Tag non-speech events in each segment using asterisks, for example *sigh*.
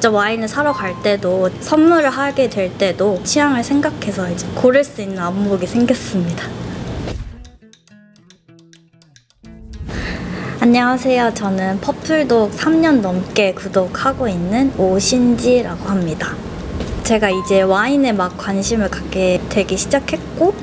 직접 와인을 사러 갈 때도 선물을 하게 될 때도 취향을 생각해서 이제 고를 수 있는 안목이 생겼습니다. 안녕하세요. 저는 퍼플독 3년 넘게 구독하고 있는 오신지라고 합니다. 제가 이제 와인에 막 관심을 갖게 되기 시작했고,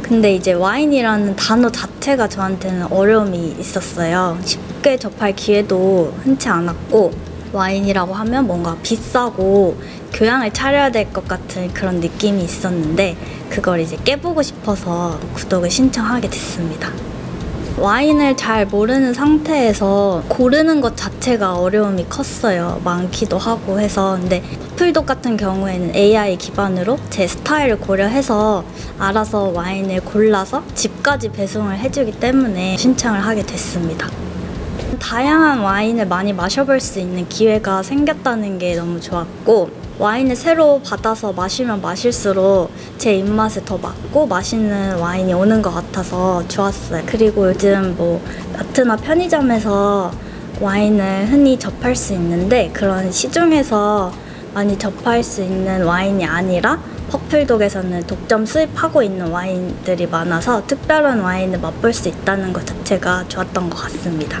근데 이제 와인이라는 단어 자체가 저한테는 어려움이 있었어요. 쉽게 접할 기회도 흔치 않았고, 와인이라고 하면 뭔가 비싸고 교양을 차려야 될 것 같은 그런 느낌이 있었는데, 그걸 이제 깨보고 싶어서 구독을 신청하게 됐습니다. 와인을 잘 모르는 상태에서 고르는 것 자체가 어려움이 컸어요. 많기도 하고 해서. 근데 퍼플독 같은 경우에는 AI 기반으로 제 스타일을 고려해서 알아서 와인을 골라서 집까지 배송을 해주기 때문에 신청을 하게 됐습니다. 다양한 와인을 많이 마셔볼 수 있는 기회가 생겼다는 게 너무 좋았고 와인을 새로 받아서 마시면 마실수록 제 입맛에 더 맞고 맛있는 와인이 오는 것 같아서 좋았어요. 그리고 요즘 뭐 마트나 편의점에서 와인을 흔히 접할 수 있는데 그런 시중에서 많이 접할 수 있는 와인이 아니라 퍼플독에서는 독점 수입하고 있는 와인들이 많아서 특별한 와인을 맛볼 수 있다는 것 자체가 좋았던 것 같습니다.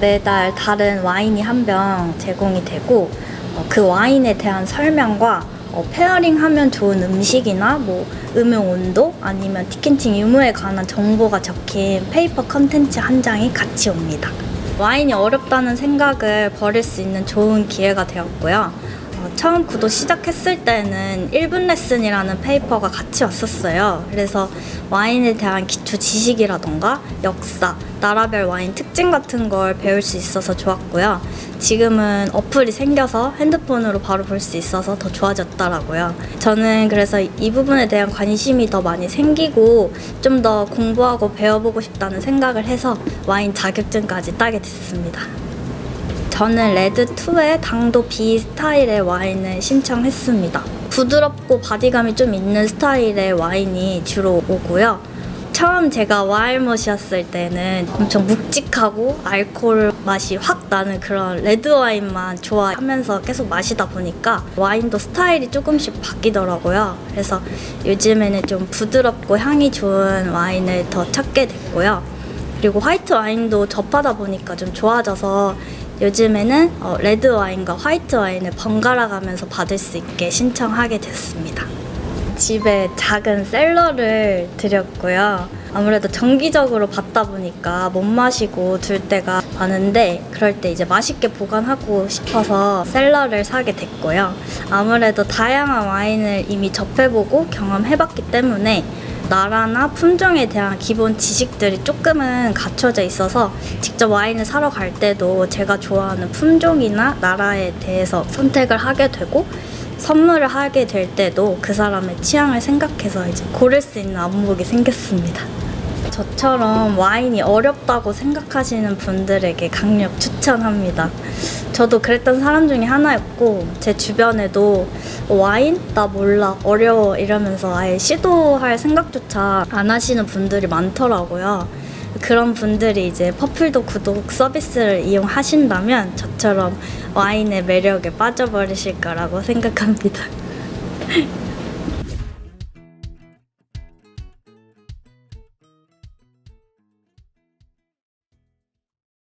매달 다른 와인이 한 병 제공이 되고 어, 그 와인에 대한 설명과 어, 페어링하면 좋은 음식이나 뭐 음용 온도 아니면 티켓팅 유무에 관한 정보가 적힌 페이퍼 컨텐츠 한 장이 같이 옵니다. 와인이 어렵다는 생각을 버릴 수 있는 좋은 기회가 되었고요. 어, 처음 구독 시작했을 때는 1분 레슨이라는 페이퍼가 같이 왔었어요. 그래서 와인에 대한 기초 지식이라던가 역사, 나라별 와인 특징 같은 걸 배울 수 있어서 좋았고요. 지금은 어플이 생겨서 핸드폰으로 바로 볼 수 있어서 더 좋아졌더라고요. 저는 그래서 이 부분에 대한 관심이 더 많이 생기고 좀 더 공부하고 배워보고 싶다는 생각을 해서 와인 자격증까지 따게 됐습니다. 저는 레드2의 당도 B 스타일의 와인을 신청했습니다. 부드럽고 바디감이 좀 있는 스타일의 와인이 주로 오고요. 처음 제가 와일못이었을 때는 엄청 묵직하고 알코올 맛이 확 나는 그런 레드 와인만 좋아하면서 계속 마시다 보니까 와인도 스타일이 조금씩 바뀌더라고요. 그래서 요즘에는 좀 부드럽고 향이 좋은 와인을 더 찾게 됐고요. 그리고 화이트 와인도 접하다 보니까 좀 좋아져서 요즘에는 어, 레드 와인과 화이트 와인을 번갈아 가면서 받을 수 있게 신청하게 됐습니다. 집에 작은 셀러를 드렸고요. 아무래도 정기적으로 받다 보니까 못 마시고 둘 때가 많은데 그럴 때 이제 맛있게 보관하고 싶어서 셀러를 사게 됐고요. 아무래도 다양한 와인을 이미 접해보고 경험해봤기 때문에 나라나 품종에 대한 기본 지식들이 조금은 갖춰져 있어서 직접 와인을 사러 갈 때도 제가 좋아하는 품종이나 나라에 대해서 선택을 하게 되고 선물을 하게 될 때도 그 사람의 취향을 생각해서 이제 고를 수 있는 안목이 생겼습니다. 저처럼 와인이 어렵다고 생각하시는 분들에게 강력 추천합니다. 저도 그랬던 사람 중에 하나였고 제 주변에도 와인? 나 몰라 어려워 이러면서 아예 시도할 생각조차 안 하시는 분들이 많더라고요. 그런 분들이 이제 퍼플도 구독 서비스를 이용하신다면 저처럼 와인의 매력에 빠져버리실 거라고 생각합니다. *laughs*